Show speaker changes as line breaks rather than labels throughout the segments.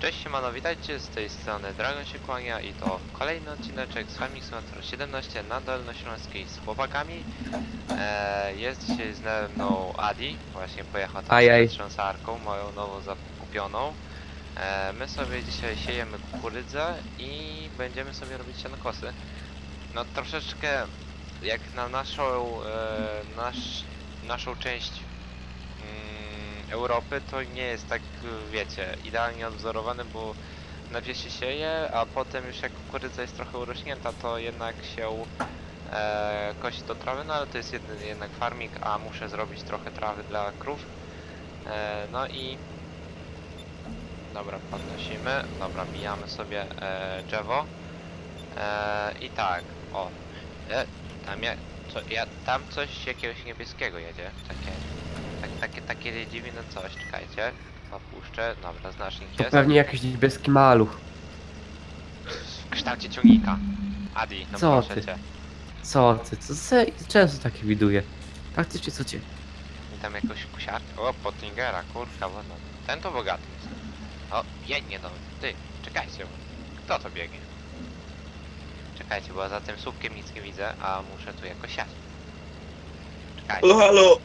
Cześć siemano, witajcie z tej strony Dragon się kłania i to kolejny odcineczek z Farming Simulator 17 na Dolnośląskiej z chłopakami. E, jest dzisiaj z mną Adi, właśnie pojechał tam
Ajaj.
z trząsarką, moją nową zakupioną. E, my sobie dzisiaj siejemy kukurydzę i będziemy sobie robić sianokosy. No troszeczkę jak na naszą, e, nasz, naszą część mm, Europy to nie jest tak, wiecie, idealnie odwzorowany, bo najpierw się sieje, a potem już jak kukurydza jest trochę urośnięta, to jednak się e, kosi do trawy, no ale to jest jednak farming, a muszę zrobić trochę trawy dla krów. E, no i dobra, podnosimy, dobra, mijamy sobie e, drzewo. E, I tak, o, e, tam ja, co, ja, tam coś jakiegoś niebieskiego jedzie, takie tak, takie, takie dziwne coś, czekajcie. Opuszczę, dobra, znacznik
To
jest.
pewnie jakiś niebieski maluch.
W kształcie ciągnika. Adi, no
Co
proszę
ty?
cię.
Co ty? Co se, często takie widuję. Faktycznie co cię?
I tam jakąś kusiarkę. O, Pottingera, kurka wodna. Ten to bogaty jest. O, biegnie do mnie. Ty, czekajcie. Kto to biegnie? Czekajcie, bo za tym słupkiem nic nie widzę, a muszę tu jakoś siać. Czekajcie.
Halo, halo!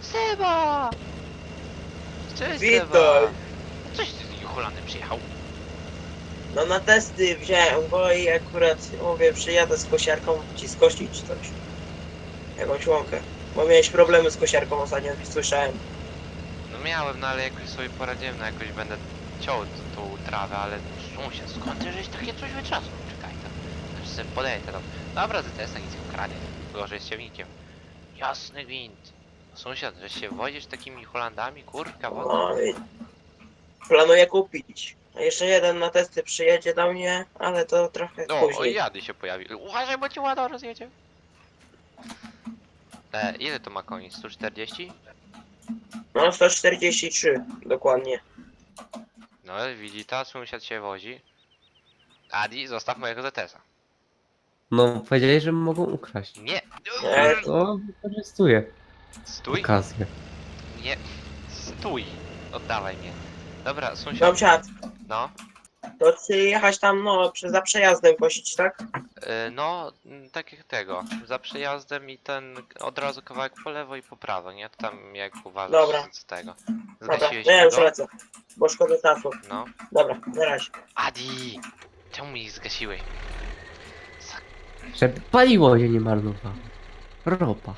Seba! Cześć
Witaj.
Seba! Coś ty z Jucholanem przyjechał?
No na testy wziąłem go i akurat mówię, przyjadę z kosiarką ci skosić coś. Jakąś łąkę. Bo miałeś problemy z kosiarką ostatnio, słyszałem.
No miałem, no ale jakoś sobie poradziłem, no jakoś będę ciął t- tą trawę, ale sąsiad, skąd ty żeś takie coś wyczasł? Czekaj tam, znaczy sobie podejdę tam. Dobra, ZTS nic nie ukradnie, gorzej z ciemnikiem. Jasny gwint. Sąsiad, że się wodzisz takimi Holandami, kurka, bo...
No i planuję kupić. A jeszcze jeden na testy przyjedzie do mnie, ale to trochę
No, o,
później.
jady się pojawił. Uważaj, bo cię ładno rozjedzie. E, ile to ma koni? 140?
No 143 dokładnie.
No, widzi ta, sąsiad się wozi. Adi, zostaw mojego ZTS-a.
No, powiedzieli, że mogą ukraść.
Nie!
Nie.
To wykorzystuję
Stój!
okazję.
Nie, stój! Oddawaj mnie. Dobra, sąsiad.
Sąsiad,
No,
to czy jechać tam no przy, za przejazdem kosić, tak?
y, no, tak jak tego. Za przejazdem i ten od razu kawałek po lewo i po prawo, nie? To tam jak uważasz
Dobra.
z tego.
Dobra,
Zgasiłeś
no ja już
go?
lecę. Bo szkoda czasu.
No.
Dobra, na razie.
Adi! Czemu mi ich zgasiłeś?
Żeby paliło się nie marnowało. Ropa.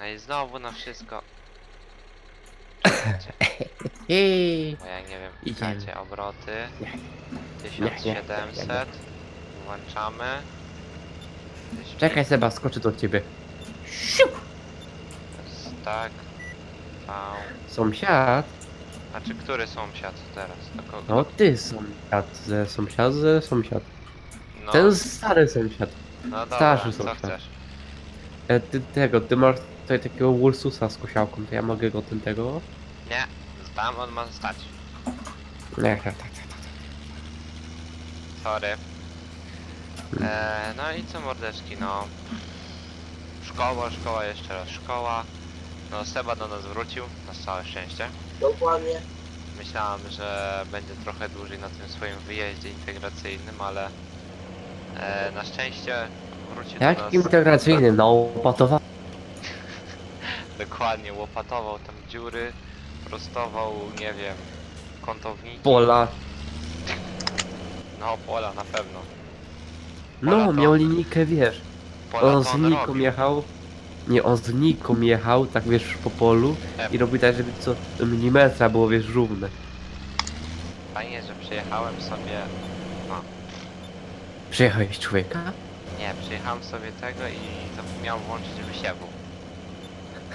No i znowu na wszystko.
Ej.
Bo ja nie wiem,
Idziemy.
obroty.
Nie, nie,
1700. Włączamy.
Czekaj Seba, skoczę do ciebie. Siu!
Tak. V.
Sąsiad?
A czy który sąsiad teraz? Do kogo?
No ty sąsiad, ze sąsiad, ze sąsiad.
No,
Ten stary sąsiad.
no dobra,
starszy
co
sąsiad.
chcesz?
E, ty tego, ty masz tutaj takiego Ursusa z kosiałką, to ja mogę go ten tego?
Nie, tam on ma stać.
Nie, tak, tak, tak.
Sorry. E, no i co mordeczki, no. Szkoła, szkoła, jeszcze raz szkoła. No Seba do nas wrócił, na całe szczęście.
Dokładnie.
Myślałem, że będzie trochę dłużej na tym swoim wyjeździe integracyjnym, ale e, na szczęście wrócił do
Jak
nas.
integracyjny, no opatowa.
Dokładnie, łopatował tam dziury, prostował, nie wiem, kątowniki.
Pola.
No, pola na pewno. Pola
No,
to-
miał linijkę, wiesz.
Pola
On
to
z
on
Niką
robił.
jechał. Nie, on z Niką jechał, tak wiesz, po polu
E.
i robi tak, żeby co do milimetra było, wiesz, równe.
Fajnie, że przyjechałem sobie, no,
Przyjechałeś człowieka?
nie, przyjechałem sobie tego i zapomniałem włączyć wysiewu.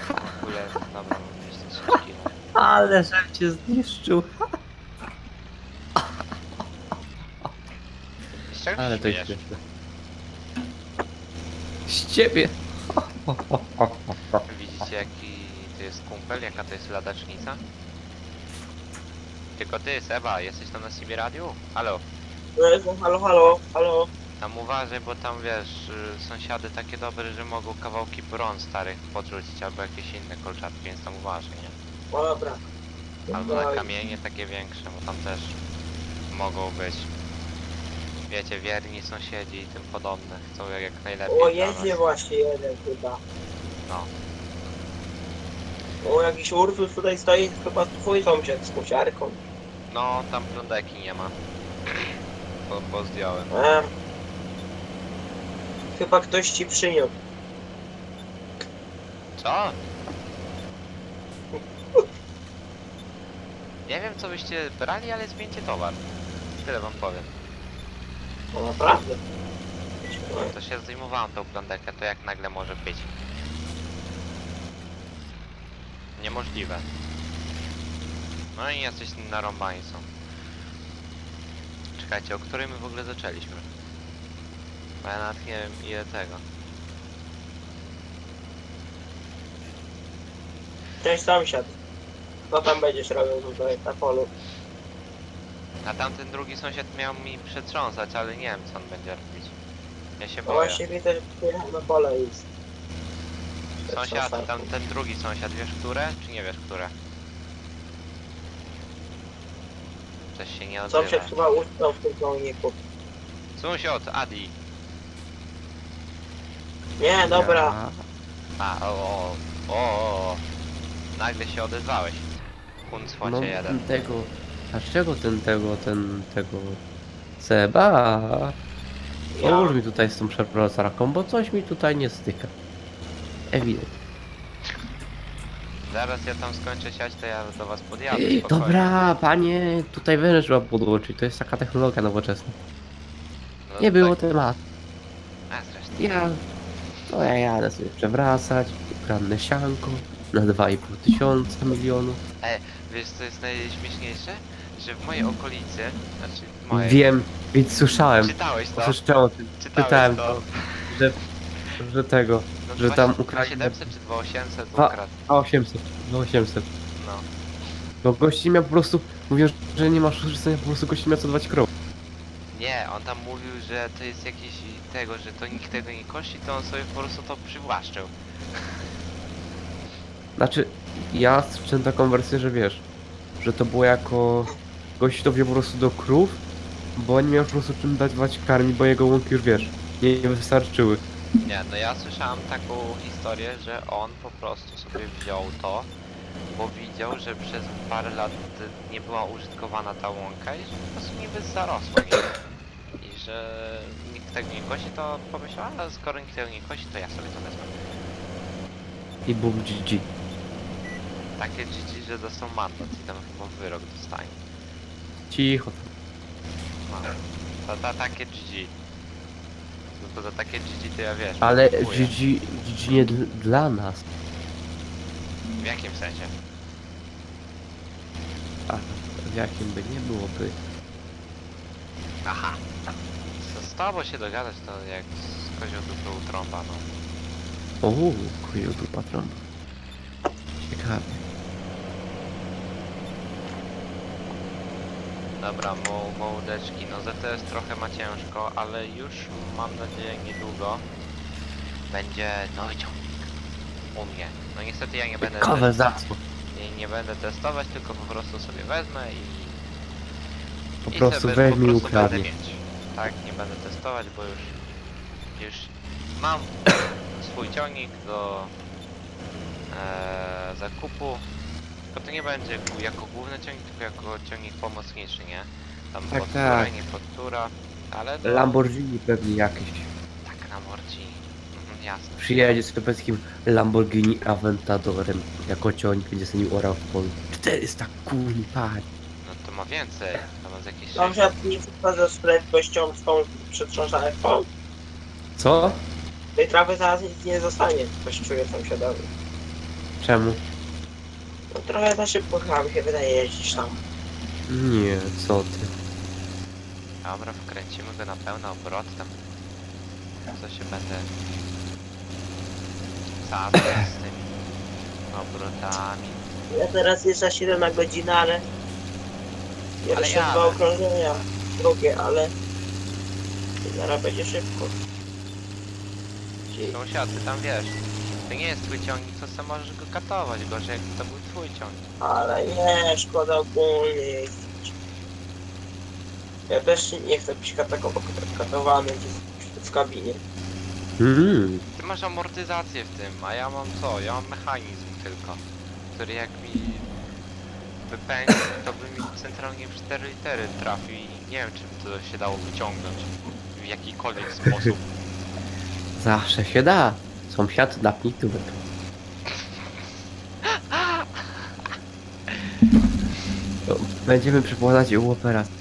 W ogóle, dobra, mam jeszcze 3 kilo.
Ale żem cię zniszczył.
Z czego
Ale
się
to jest śmieszne. Z ciebie.
Widzicie jaki to jest kumpel, jaka to jest ladacznica? Tylko ty, Seba, jesteś tam na CB radiu? Halo,
No jestem, halo, halo, halo.
Tam uważaj, bo tam wiesz, y, sąsiady takie dobre, że mogą kawałki bron starych podrzucić albo jakieś inne kolczatki, więc tam uważaj, nie?
Dobra.
Albo na kamienie takie większe, bo tam też mogą być. Wiecie, wierni sąsiedzi i tym podobne. Chcą jak najlepiej
O,
dla
jedzie właśnie jeden chyba.
No.
O, jakiś Ursus tutaj stoi, chyba twój sąsiad z kosiarką.
No, tam prądeki nie ma. Bo, bo zdjąłem.
A. Chyba ktoś ci przyniósł.
Co? Nie wiem co byście brali, ale zmieńcie towar. Tyle wam powiem.
No naprawdę.
To się zdejmowałem tą plandekę, to jak nagle może być? Niemożliwe. No i jacyś narąbani są. Czekajcie, o której my w ogóle zaczęliśmy? Bo ja nawet nie wiem ile tego.
Cześć sąsiad. Co tam będziesz robił tutaj na polu?
A tamten drugi sąsiad miał mi przetrząsać, ale nie wiem co on będzie robić. Ja się
No
boję.
właśnie widzę, że pojechał na pole i...
Sąsiad, tam ten drugi sąsiad, wiesz które? Czy nie wiesz które? Coś się nie odzywa.
Sąsiad chyba utknął w tym kołniku.
Sąsiad, Adi.
Nie, dobra.
Ja...
A, o, o, o. Nagle się odezwałeś. Kuncwocie
No
jeden.
tego... A z czego ten tego, ten tego... Seba?
Ja.
Połóż mi tutaj z tą przeprowadzarką, bo coś mi tutaj nie styka. Ewidentnie.
Zaraz ja tam skończę siać, to ja do was podjadę. Spokojnie.
Dobra, panie, tutaj węż trzeba podłączyć, to jest taka technologia nowoczesna.
No
Nie było
tak.
tematu.
A zresztą.
Ja... To ja jadę sobie przewracać, ukradnę sianko na 2,5 tysiąca milionów.
Wiesz co jest najśmieszniejsze? Że w mojej okolicy, znaczy w mojej...
Wiem, więc słyszałem.
Czytałeś to?
Słyszałem o tym,
Czytałeś
czytałem
to?
to, że, że tego,
No
że tam
dwa
Ukraina-
700 czy 2800
Dwa-
ukradł.
a 800, no 800.
No.
Bo gości miał po prostu, mówią, że nie masz korzystania, po prostu gości miał co dwać krok.
Nie, on tam mówił, że to jest jakieś tego, że to nikt tego nie kości, to on sobie po prostu to przywłaszczył.
Znaczy, ja słyszałem taką wersję, że wiesz, że to było jako gość to wziął po prostu do krów, bo nie miał po prostu czym dawać karmi, bo jego łąki już wiesz, nie, wystarczyły.
Nie, no ja słyszałem taką historię, że on po prostu sobie wziął to, bo widział, że przez parę lat nie była użytkowana ta łąka i że po prostu niby zarosła, nie? Że nikt tego nie kosi, to pomyślał, ale skoro nikt tego nie kosi, to ja sobie to wezmę.
I Bóg GG.
Takie dzieci, że dostał mandat i tam chyba wyrok dostanie.
Cicho.
No. To, to takie GG. No to za takie GG to ja wiesz.
Ale
kupuję.
GG, GG nie dl- dla nas.
W jakim sensie?
A w jakim by nie byłoby.
Aha. Tobą się dogadać to jak z kozioł dupy u trąba, no.
O, kuju tu patron. Ciekawe.
Dobra, mo mołdeczki, no ZTS trochę ma ciężko, ale już mam nadzieję niedługo będzie nowy ciągnik u mnie. No niestety ja nie będę
Ciekawe zasło.
nie, nie będę testować, tylko po prostu sobie wezmę i
Po
I
prostu
sobie
i
po prostu będę
ukradnie.
mieć. Tak, nie będę testować, bo już już mam swój ciągnik do e, zakupu. Tylko to nie będzie jako główny ciągnik, tylko jako ciągnik pomocniczy, nie? Tam
Tak,
podtura
tak.
nie podtura, ale no,
Lamborghini pewnie jakieś.
tak morci. Mhm, jasne.
Przyjedzie z tybeckim Lamborghini Aventadorem. Jako ciągnik będzie sobie nim orał w polu. 400 kuli, patrz.
No to ma więcej. To ma z jakieś sześć-
Sąsiad nie przesadza z prędkością z tą przetrząsarką.
Co?
Tej trawy zaraz nic nie zostanie, coś czuję sąsiadowi.
Czemu?
No trochę za szybko chyba mi się wydaje jeździć tam.
Nie, co ty.
Dobra, wkręcimy go na pełny obrot tam. Co się będę sadzał z tymi obrotami.
Ja teraz jest za 7 na godzinę, ale...
Ale
Jeszcze
jadę.
dwa okrążenia, drugie, ale... Zaraz będzie szybko. Ci-
Sąsiad, ty tam wiesz, to nie jest twój ciągnik, to sam możesz go katować, gorzej jak to był twój ciągnik.
Ale nie, szkoda ogólnie. Ja też nie chcę być katako- katowany w, w kabinie.
Mm.
Ty masz amortyzację w tym, a ja mam co? Ja mam mechanizm tylko, który jak mi wypędzi, to by mi centralnie w 4 litery trafił i nie wiem, czy by to się dało wyciągnąć w jakikolwiek sposób.
Zawsze się da. Sąsiad napnij tubek. To Będziemy przeprowadzać u operacji.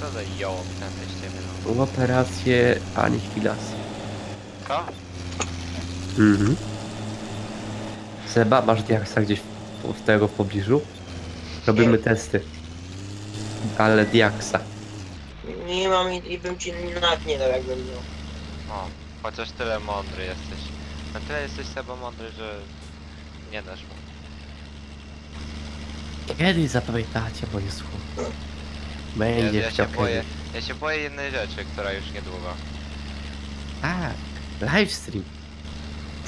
Co za jołom ten z ciebie, no.
Operację anihilacji.
Co?
Mhm. Seba, masz diaksa gdzieś tego w pobliżu? Robimy
Nie.
testy. Ale diaksa.
Nie mam i, i bym ci nawet nie dał jakbym miał.
O, chociaż tyle mądry jesteś. Na tyle jesteś Seba mądry, że nie dasz mu.
Kiedy zapamiętacie moje słowo?
Ja,
Będzie
ja się
chciał
boję, ja się boję jednej rzeczy, która już niedługo.
Tak, livestream.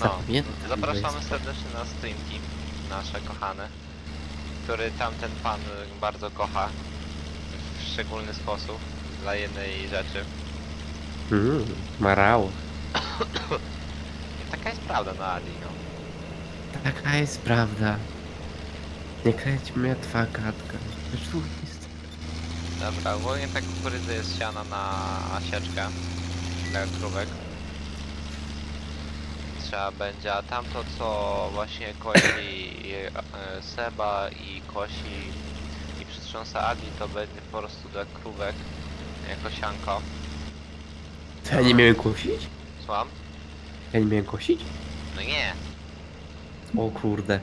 No,
Zapamiętam
zapraszamy serdecznie na streamki, nasze kochane, który tamten pan bardzo kocha w szczególny sposób dla jednej rzeczy.
Mm, marało.
I taka jest prawda na Ali, no.
Taka jest prawda. Nie kręć mnie twa gadka. Lecz tu jest.
Dobra, ogólnie ta kukurydza jest siana na sieczkę dla krówek. Trzeba będzie, a tamto co właśnie kosi e, Seba i kosi i przytrząsa Adi to będzie po prostu dla krówek jako sianko.
To ja nie miałem kosić?
Słucham?
Ja nie miałem kosić?
No nie.
O kurde.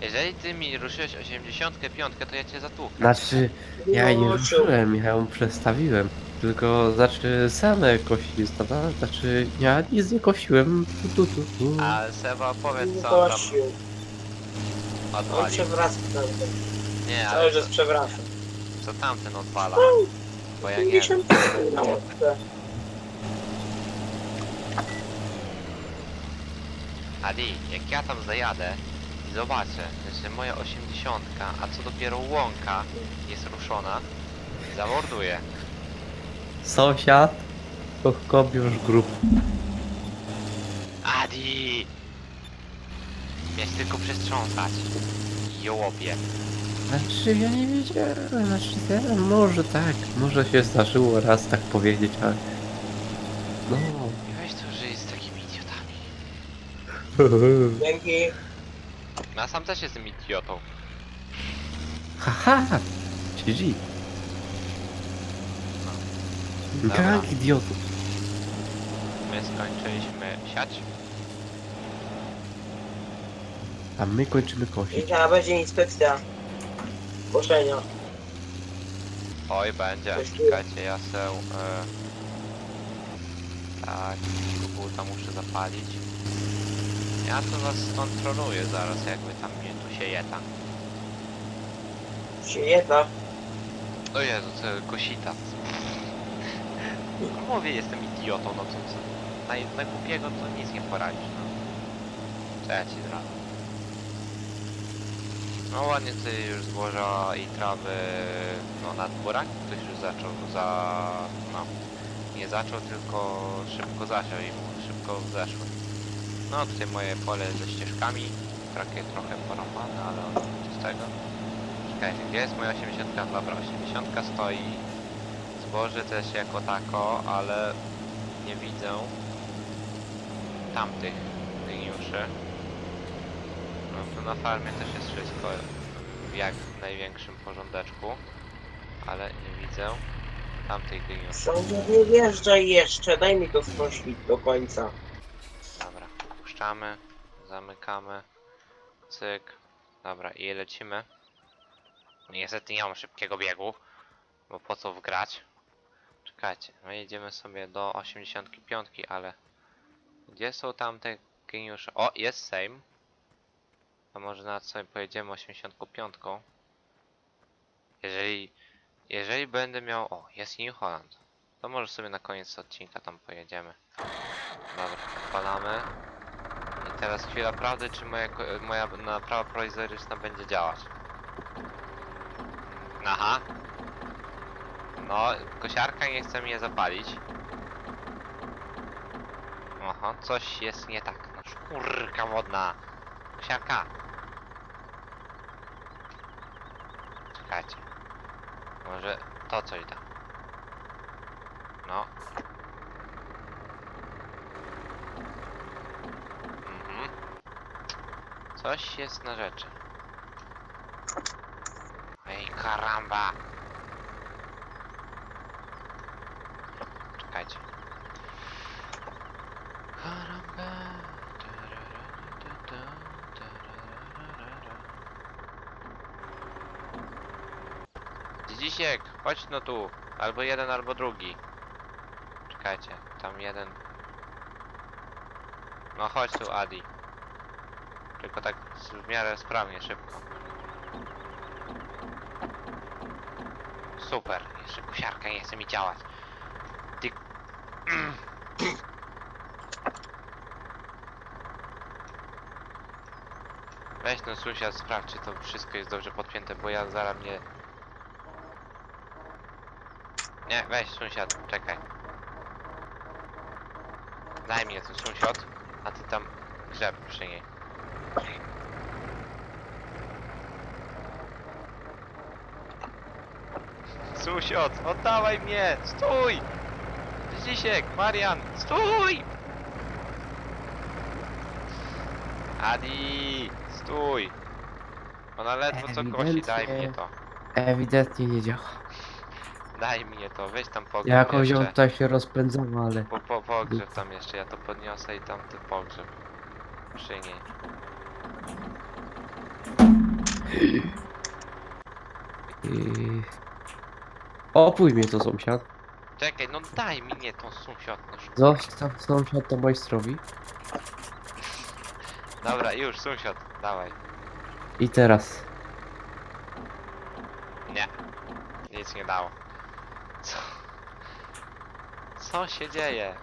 Jeżeli ty mi ruszyłeś 85, to ja cię zatłukę.
Znaczy, ja jej nie
No,
ruszyłem, ja ją przestawiłem. Tylko, znaczy, same kości zostawa, znaczy, ja nic nie kosiłem. Tu, tu, tu, tu.
A Seba powiedz
Nie
co on tam
kosił. On
odwalił.
przewraca tamten.
Nie,
Cały
ale
czas
co,
przewraca.
co tamten odwala? Bo ja nie wiem.
50 na łódkę.
Ali, jak ja tam zajadę i zobaczę, że moja 80, a co dopiero łąka jest ruszona, zamorduję.
Sąsiad, to kobiusz grup.
Adi! Miałeś tylko przestrząsać. Jołopie.
Znaczy, ja nie wiedziałem, znaczy, ja, może tak, może się zdarzyło raz tak powiedzieć, ale... No...
I weź tu żyj z takimi idiotami.
Dzięki.
No a sam też jestem idiotą.
Haha! GG.
Dobra.
Gang idiotów.
My skończyliśmy siać.
A my kończymy
I
kosić.
teraz będzie inspekcja. Koszenia.
Oj, będzie.
Coś tu.
Czekajcie, ja se... E... Tak, buta muszę zapalić. Ja to was skontroluję zaraz, jakby tam mnie tu się jeta.
Się jeda.
O Jezu, co kosita. Mówię, jestem idiotą, no to co? Na, na to nic nie poradzisz, no. Co ja? No ładnie tutaj już złoża i trawy, no nad buraki ktoś już zaczął za... no. Nie zaczął, tylko szybko zasiał i mu szybko zeszły. No tutaj moje pole ze ścieżkami, takie trochę porąbane, ale z tego. Czekajcie, gdzie jest moja 80? Dobra, 80 stoi. Zboże też jako tako, ale nie widzę tamtych geniuszy. No tu na farmie też jest wszystko w jak największym porządeczku, ale nie widzę tamtych geniuszy.
Sądzę, nie wjeżdżaj jeszcze. Daj mi to skosić do końca.
Dobra, puszczamy, zamykamy, cyk. Dobra, i lecimy. Niestety nie mam szybkiego biegu, bo po co wgrać? Czekajcie, my jedziemy sobie do 85, ale gdzie są tamte geniusze? O, jest Sejm. To może nawet sobie pojedziemy 85. Jeżeli, jeżeli będę miał... O, jest New Holland. To może sobie na koniec odcinka tam pojedziemy. Dobra, odpalamy. Teraz chwila prawdy, czy moja, moja naprawa prowizoryczna będzie działać. Aha. No, kosiarka nie chce mnie zapalić. Aha, coś jest nie tak. No szkórka wodna. Kosiarka. Czekajcie. Może to coś da. No. Mhm. Coś jest na rzeczy. Ej, karamba! Czekajcie. Dzidzisiek, chodź no tu. Albo jeden, albo drugi. Czekajcie, tam jeden. No chodź tu, Adi. Tylko tak w miarę sprawnie, szybko. Super, jeszcze kusiarka nie chce mi działać. Weź no sąsiad, sprawdź czy to wszystko jest dobrze podpięte, bo ja zaraz mnie... Nie, weź sąsiad, czekaj. Daj mi ten sąsiad, a ty tam grzeb przy niej. Sąsiad, oddawaj mnie! Stój! Dzisiek, Marian, stój! Adi, stój! Ona ledwo co kosi, daj
Ewidentnie.
mnie to.
Ewidentnie nie działa.
Daj mnie to, weź tam pogrzeb
Ja jakoś ją
jeszcze.
tutaj się rozpędzała, ale...
Po, po, pogrzeb tam jeszcze, ja to podniosę i tam ty pogrzeb. Przy niej.
Yy... Opój mnie to sąsiad.
Czekaj, no daj mi nie tą sąsiad, no sz-
Zostaw sąsiad to majstrowi.
Dobra, już, sąsiad, dawaj.
I teraz.
Nie. Nic nie dało. Co? Co się dzieje?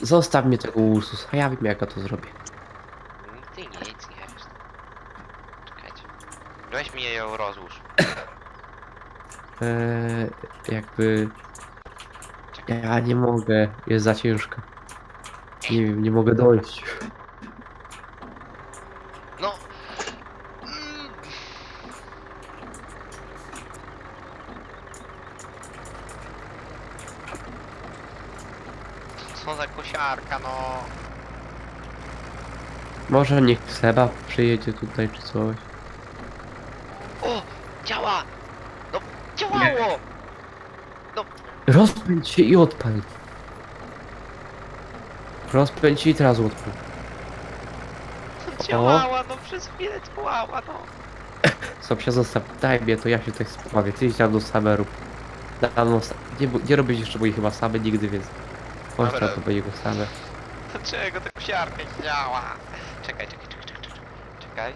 Zostaw mnie tego Ursus, a ja wiem jak ja to zrobię.
Ty nic nie wiesz. Czekajcie. Weź mi ją rozłóż.
Eee, jakby... Ja nie mogę, jest za ciężka. Nie wiem, nie mogę dojść.
No! Mm. Co za kosiarka, no!
Może niech Seba przyjedzie tutaj czy coś.
O! Działa! No, działało!
Rozpędź się i odpal. Rozpędź się i teraz odpal.
Działała, no przez chwilę działała, no!
Sąsiad zostaw, daj mnie to ja się tutaj sprawię. Ty idź tam do Same rób. Tam no, nie, bu- nie robisz jeszcze mojej chyba same nigdy, więc... Chodź
Dobra.
tam do mojego same.
Dlaczego ta kosiarka nie działa? Czekaj, czekaj, czekaj, czekaj, czekaj. Czekaj.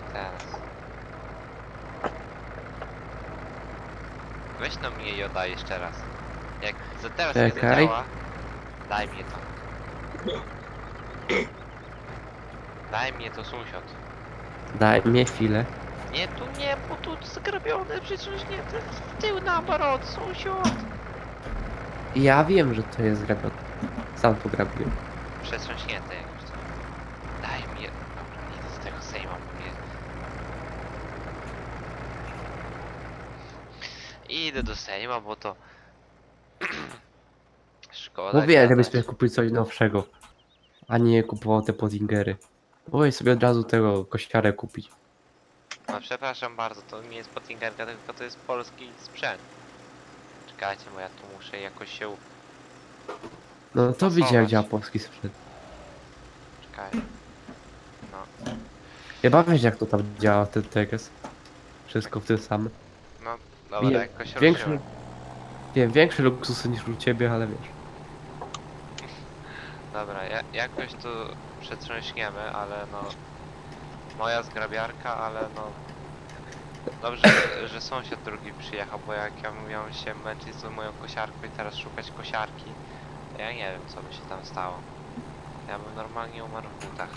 I teraz. Weź no mnie i oddaj jeszcze raz. Jak za teraz nie
Czekaj.
zadziała, daj mnie to. Daj mnie to sąsiad.
Daj mnie chwilę.
Nie, tu nie, bo tu zgrabione, przecież nie, to jest w tył na obrot, sąsiad.
Ja wiem, że to jest grabione. Sam to grabiłem.
Przetrząśnięte jakoś to. Daj mnie. Dobra, idę z tego sejma, bo mnie... Idę do sejma, bo to... Szkoda
Mówiłem, żebyś sobie kupił coś nowszego. A nie kupował te podingery. Powiedz sobie od razu tego kościarę kupić.
No przepraszam bardzo, to nie jest Pottingerka, tylko to jest polski sprzęt. Czekajcie, bo ja tu muszę jakoś się...
No to
Pasować.
jak działa polski sprzęt.
Czekaj. No,
Chyba wiesz jak to tam działa, ten teges. Wszystko w tym samym.
no, dobra,
Wie-
jakoś
Większy...
ruszyłem.
Wiem, większe luksusy niż u ciebie, ale wiesz.
Dobra, ja, jakoś tu przetrząśniemy, ale no... Moja zgrabiarka, ale no... Dobrze, że, że sąsiad drugi przyjechał, bo jak ja miałem się męczyć z moją kosiarką i teraz szukać kosiarki, ja nie wiem co by się tam stało. Ja bym normalnie umarł w butach.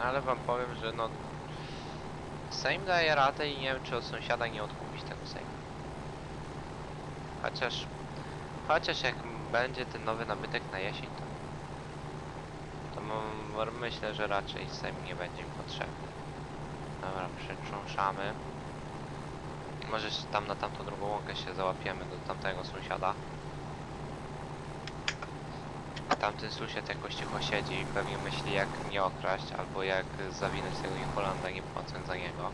Ale wam powiem, że no... Sejm daje radę i nie wiem, czy od sąsiada nie odkupić tego Sejmu. Chociaż... Chociaż jak będzie ten nowy nabytek na jesień, to... To myślę, że raczej Sejm nie będzie mi potrzebny. Dobra, przetrząszamy. Może jeszcze tam na tamtą drugą łąkę się załapiemy do tamtego sąsiada. Tamten sąsiad jakoś cicho siedzi i pewnie myśli jak mnie okraść, albo jak zawinąć tego Holanda nie płacąc za niego.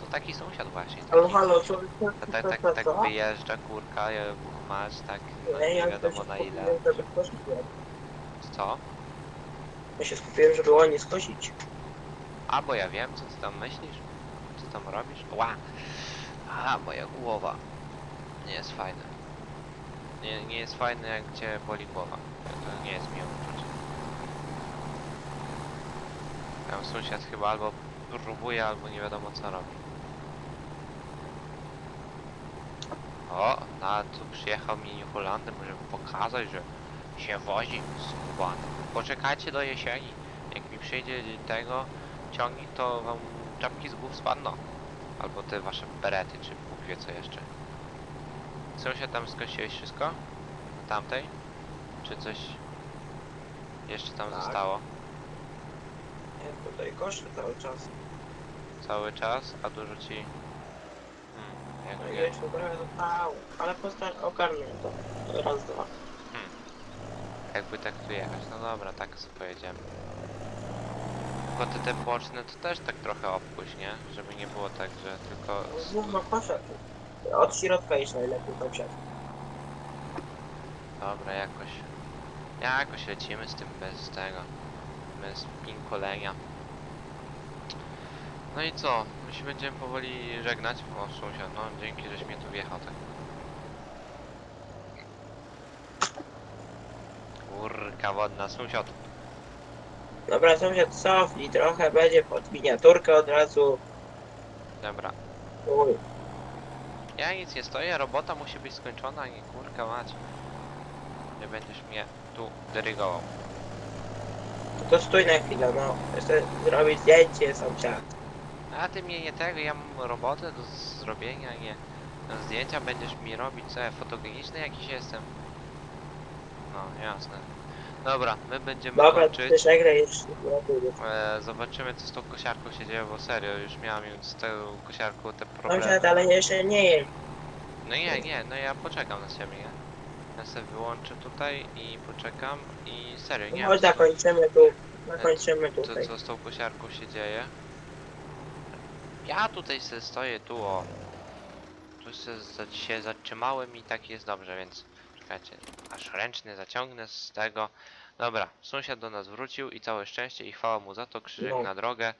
To taki sąsiad właśnie.
Halo,
Taki,
halo, człowiek,
tak, tak, tak, tak wyjeżdża kurka, je masz tak no,
Nie,
wiadomo na ile. Co?
Ja się skupiłem, żeby ładnie skosić.
A bo ja wiem co ty tam myślisz, co tam robisz. Ła! A moja głowa. Nie jest fajne. Nie, nie jest fajne jak cię boli głowa. To nie jest miłe uczucie. Tam sąsiad chyba albo próbuje, albo nie wiadomo co robi. O, na tu przyjechał mi New Holandem, żeby pokazać, że się wozi z kubanem. Poczekajcie do jesieni. Jak mi przyjdzie tego ciągnik, to wam czapki z głów spadną. Albo te wasze berety, czy Bóg wie co jeszcze. Sąsiad tam skosiłeś wszystko? Na tamtej? Czy coś jeszcze tam
Tak.
zostało?
Ja tutaj koszę cały czas.
Cały czas, a dużo ci... Hmm, jak
No i
nie.
jeszcze trochę zostało. Ale postar ogarnę to. Raz, dwa.
Jakby tak tu jechać. No dobra, tak sobie pojedziemy. Tylko te, te boczne to też tak trochę obpuść, nie? Żeby nie było tak, że tylko...
No koszę. Od środka iść najlepiej tam siadł.
Dobra, jakoś... Jakoś lecimy z tym bez tego. Bez pinkolenia. No i co? My się będziemy powoli żegnać. O, sąsiad, no dzięki, żeś mnie tu wjechał tak. Kurka wodna, sąsiad.
Dobra, sąsiad cofnij trochę, będzie pod miniaturkę od razu.
Dobra.
Uj.
Ja nic nie stoję, robota musi być skończona, nie kurka mać. Nie będziesz mnie tu dyrygował.
To stój na chwilę, no. Chcę zrobić zdjęcie sąsiad.
A ty mnie nie tego, ja mam robotę do zrobienia, nie. No, Zdjęcia będziesz mi robić, co ja fotogeniczny jakiś jestem. No, jasne. Dobra, my będziemy
Dobra,
kończyć.
jeszcze. No,
E, zobaczymy co z tą kosiarką się dzieje, bo serio, już miałem już z tą kosiarką te problemy.
Sąsiad, ale jeszcze nie jedź.
No nie, nie, no ja poczekam na ciebie, nie? Ja sobie wyłączę tutaj i poczekam i serio, nie
No,
wiem co,
zakończymy tu. Zakończymy
co,
tutaj.
co z tą kosiarką się dzieje. Ja tutaj sobie stoję tu o. Tu se za, się zatrzymałem i tak jest dobrze, więc czekajcie, aż ręczny zaciągnę z tego. Dobra, sąsiad do nas wrócił i całe szczęście i chwała mu za to, krzyżyk
No.
na drogę.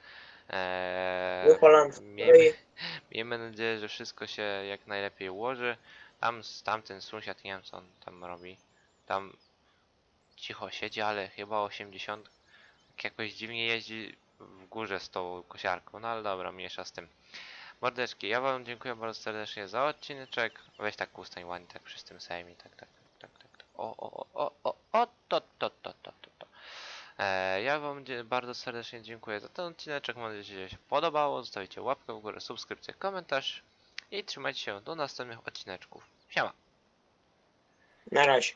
Eee, miejmy,
stoi.
miejmy nadzieję, że wszystko się jak najlepiej ułoży. Tam tamten sąsiad, nie wiem co on tam robi. Tam cicho siedzi, ale chyba 80 tak jakoś dziwnie jeździ w górze z tą kosiarką. No ale dobra, mniejsza z tym. Mordeczki, ja wam dziękuję bardzo serdecznie za odcineczek. Weź tak ustań ładnie, tak przy tym sejmie, tak, tak. O, o, o, o, o, to, to, to, to, to, to. E, ja wam bardzo serdecznie dziękuję za ten odcineczek. Mam nadzieję, że się podobało. Zostawicie łapkę w górę, subskrypcję, komentarz i trzymajcie się do następnych odcineczków. Siema!
Na razie.